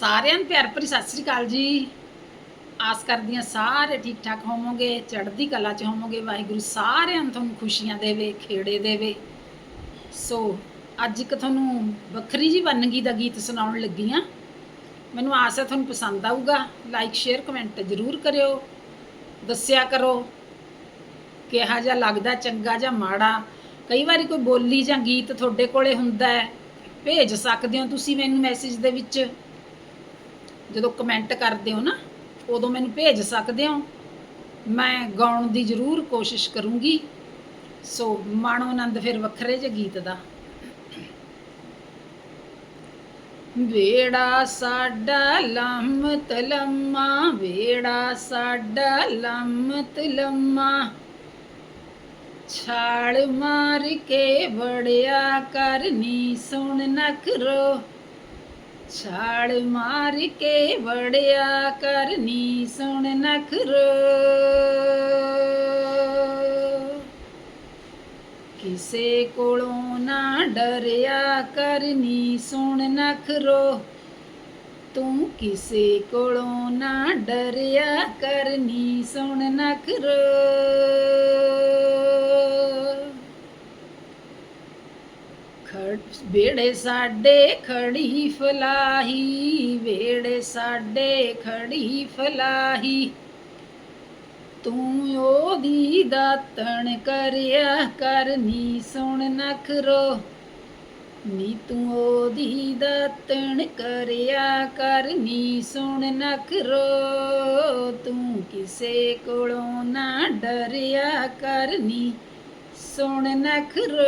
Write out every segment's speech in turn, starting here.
ਸਾਰਿਆਂ ਨੂੰ ਪਿਆਰ ਭਰੀ ਸਤਿ ਸ੍ਰੀ ਅਕਾਲ ਜੀ। ਆਸ ਕਰਦੀ ਹਾਂ ਸਾਰੇ ਠੀਕ ਠਾਕ ਹੋਵੋਗੇ, ਚੜ੍ਹਦੀ ਕਲਾ 'ਚ ਹੋਵੋਗੇ, ਵਾਹਿਗੁਰੂ ਸਾਰਿਆਂ ਨੂੰ ਤੁਹਾਨੂੰ ਖੁਸ਼ੀਆਂ ਦੇਵੇ, ਖੇੜੇ ਦੇਵੇ। ਸੋ, ਅੱਜ ਇੱਕ ਤੁਹਾਨੂੰ ਵੱਖਰੀ ਜੀ ਵੰਨਗੀ ਦਾ ਗੀਤ ਸੁਣਾਉਣ ਲੱਗੀ ਹਾਂ। ਮੈਨੂੰ ਆਸ ਹੈ ਤੁਹਾਨੂੰ ਪਸੰਦ ਆਊਗਾ। ਲਾਈਕ ਸ਼ੇਅਰ ਕਮੈਂਟ ਜ਼ਰੂਰ ਕਰਿਓ। ਦੱਸਿਆ ਕਰੋ, ਕਿਹਾ ਜਿਹਾ ਲੱਗਦਾ, ਚੰਗਾ ਜਾਂ ਮਾੜਾ। ਕਈ ਵਾਰੀ ਕੋਈ ਬੋਲੀ ਜਾਂ ਗੀਤ ਤੁਹਾਡੇ ਕੋਲੇ ਹੁੰਦਾ ਹੈ। ਭੇਜ ਸਕਦੇ ਹੋ ਤੁਸੀਂ ਮੈਨੂੰ ਮੈਸੇਜ ਦੇ ਵਿੱਚ। ਜਦੋਂ ਕਮੈਂਟ ਕਰਦੇ ਹੋ ਨਾ, ਉਦੋਂ ਮੈਨੂੰ ਭੇਜ ਸਕਦੇ ਹੋ। ਮੈਂ ਗਾਉਣ ਦੀ ਜ਼ਰੂਰ ਕੋਸ਼ਿਸ਼ ਕਰੂੰਗੀ। ਸੋ ਮਾਣੋ ਆਨੰਦ ਫਿਰ ਵੱਖਰੇ ਜਿਹੇ ਗੀਤ ਦਾ। ਵੇੜਾ ਸਾਡਾ ਲੰਮਤ ਲੰਮਾ ਵੇੜਾ ਸਾਡਾ ਲੰਮਤ ਲੰਮਾ ਛਾਲ ਮਾਰ ਕੇ ਬੜਿਆ ਕਰਨੀ, ਸੁਣ ਨਖਰੋ। ਛਾਲ ਮਾਰ ਕੇ ਵੜਿਆ ਕਰਨੀ ਸੁਣ ਨਖਰੋ। ਕਿਸੇ ਕੋਲੋਂ ਨਾ ਡਰਿਆ ਕਰਨੀ ਸੁਣ ਨਖਰੋ। ਤੂੰ ਕਿਸੇ ਕੋਲੋਂ ਨਾ ਡਰਿਆ ਕਰਨੀ ਸੁਣ ਨਖਰੋ ਖੜ ਵੇੜੇ ਸਾਡੇ ਖੜੀ ਫਲਾਹੀ ਵੇੜੇ ਸਾਡੇ ਖੜੀ ਫਲਾਹੀ ਤੂੰ ਉਹਦੀ ਦਾਤਣ ਕਰਿਆ ਕਰਨੀ ਸੁਣ ਨਖਰੋ ਨੀ ਤੂੰ ਉਹਦੀ ਦਾਤਣ ਕਰਿਆ ਕਰਨੀ ਸੁਣ ਨਖਰੋ ਤੂੰ ਕਿਸੇ ਕੋਲੋਂ ਨਾ ਡਰਿਆ ਕਰਨੀ ਸੁਣ ਨਖਰੋ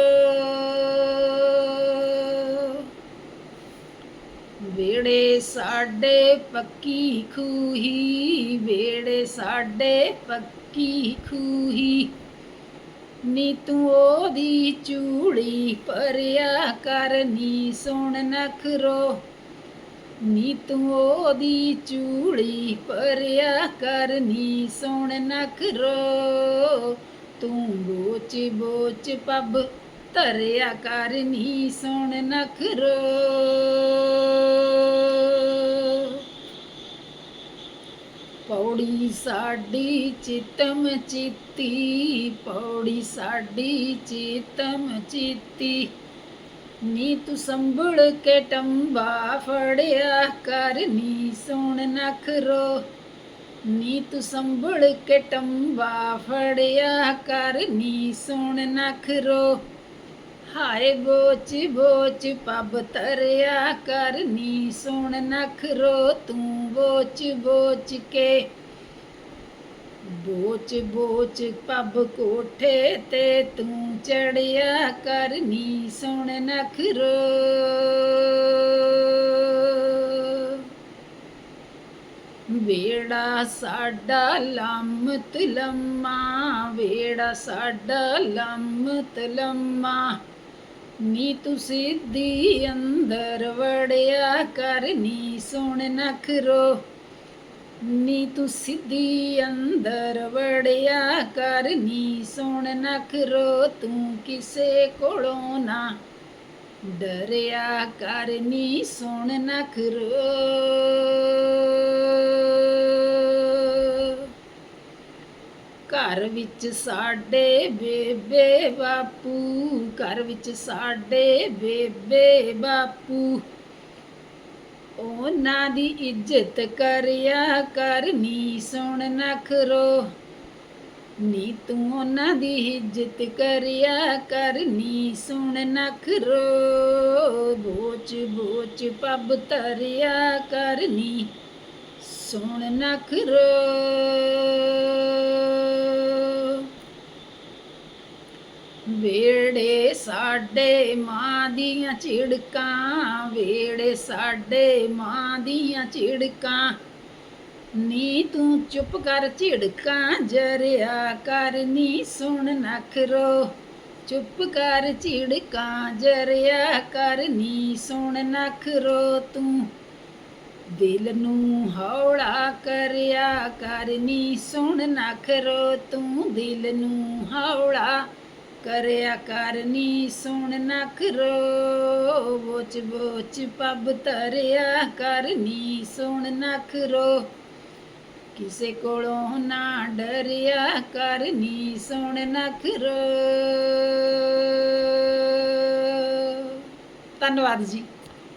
ਵੇੜੇ ਸਾਡੇ ਪੱਕੀ ਖੂਹੀ, ਵੇੜੇ ਸਾਡੇ ਪੱਕੀ ਖੂਹੀ। ਨੀ ਤੂੰ ਉਹਦੀ ਚੂੜੀ ਪਰਿਆ ਕਰਨੀ ਸੁਣ ਨਖਰੋ ਨੀ ਤੂੰ ਉਹਦੀ ਚੂੜੀ ਪਰਿਆ ਕਰਨੀ ਸੁਣ ਨਖਰੋ ਤੂੰ ਬੋਚ ਬੋਚ ਪੱਬ ਧਰਿਆ ਕਰਨੀ ਸੁਣ ਨਖਰੋ। ਪੌੜੀ ਸਾਡੀ ਚਿਤਮ ਚਿੱਤੀ, ਪੌੜੀ ਸਾਡੀ ਚਿਤਮ ਚਿੱਤੀ। ਨੀ ਤੂੰ ਸੰਭਲ ਕੇ ਟੰਬਾ ਫੜਿਆ ਕਰਨੀ ਸੁਣ ਨਖਰੋ। ਨੀ ਤੂੰ ਸੰਭਲ ਕੇ ਟੰਬਾ ਫੜਿਆ ਕਰ, ਨੀ ਸੁਣ ਨਖਰੋ ਹਾਏ ਬੋਚ ਬੋਚ ਪੱਬ ਤਰਿਆ ਕਰ, ਨੀ ਸੁਣ ਨਖਰੋ ਤੂੰ ਬੋਚ ਬੋਚ ਕੇ, ਬੋਚ ਬੋਚ ਪੱਬ ਕੋਠੇ ਤੇ ਤੂੰ ਚੜਿਆ ਕਰਨੀ ਸੁਣ ਨਖਰੋ ਵੇੜਾ ਸਾਡਾ ਲੰਮਤ ਲੰਮਾ ਵੇੜਾ ਸਾਡਾ ਲੰਮਤ ਲੰਮਾ ਨੀ ਤੂੰ ਸਿੱਧੀ ਅੰਦਰ ਵੜਿਆ ਕਰ ਕਰਨੀ ਸੁਣ ਨਖਰੋ। ਨੀ ਤੂੰ ਸਿੱਧੀ ਅੰਦਰ ਵੜਿਆ ਕਰ ਕਰਨੀ ਸੁਣ ਨਖਰੋ। ਤੂੰ ਕਿਸੇ ਕੋਲੋਂ ਨਾ ਡਰਿਆ ਕਰ ਕਰਨੀ ਸੁਣ ਨਖਰੋ। ਘਰ ਵਿੱਚ ਸਾਡੇ ਬੇਬੇ ਬਾਪੂ, ਘਰ ਵਿੱਚ ਸਾਡੇ ਬੇਬੇ ਬਾਪੂ। ਉਹਨਾਂ ਦੀ ਇੱਜ਼ਤ ਕਰਿਆ ਕਰ, ਨੀ ਸੁਣ ਨਖਰੋ ਨੀ ਤੂੰ ਉਹਨਾਂ ਦੀ ਇੱਜ਼ਤ ਕਰਿਆ ਕਰ, ਨੀ ਸੁਣ ਨਖਰੋ ਬੋਚ ਬੋਚ ਪੱਬ ਤਰਿਆ ਕਰਨੀ ਸੁਣ ਨਖਰੋ ਵੇੜੇ ਸਾਡੇ ਮਾਂ ਦੀਆਂ ਝਿੜਕਾਂ, ਵੇੜੇ ਸਾਡੇ ਮਾਂ ਦੀਆਂ ਝਿੜਕਾਂ। ਨੀ ਤੂੰ ਚੁੱਪ ਕਰ ਝਿੜਕਾਂ, ਜਰਿਆ ਕਰ ਨੀ ਸੁਣ ਨਖਰੋ ਚੁੱਪ ਕਰ ਝਿੜਕਾਂ, ਜਰਿਆ ਕਰ ਨੀ ਸੁਣ ਨਖਰੋ ਤੂੰ। ਦਿਲ ਨੂੰ ਹੌਲਾ ਕਰਿਆ ਕਰ ਨੀ ਸੁਣ ਨਖਰੋ ਤੂੰ। ਦਿਲ ਨੂੰ ਹੌਲਾ ਕਰਿਆ ਕਰਨੀ ਸੁਣ ਨਾ ਖਰੋ ਬੋਚ ਬੋਚ ਪੱਬ ਤਰਿਆ ਕਰਨੀ ਸੁਣ ਨਾ ਖਰੋ ਕਿਸੇ ਕੋਲੋਂ ਨਾ ਡਰਿਆ ਕਰਨੀ ਸੁਣ ਨਾ ਖਰੋ ਧੰਨਵਾਦ ਜੀ।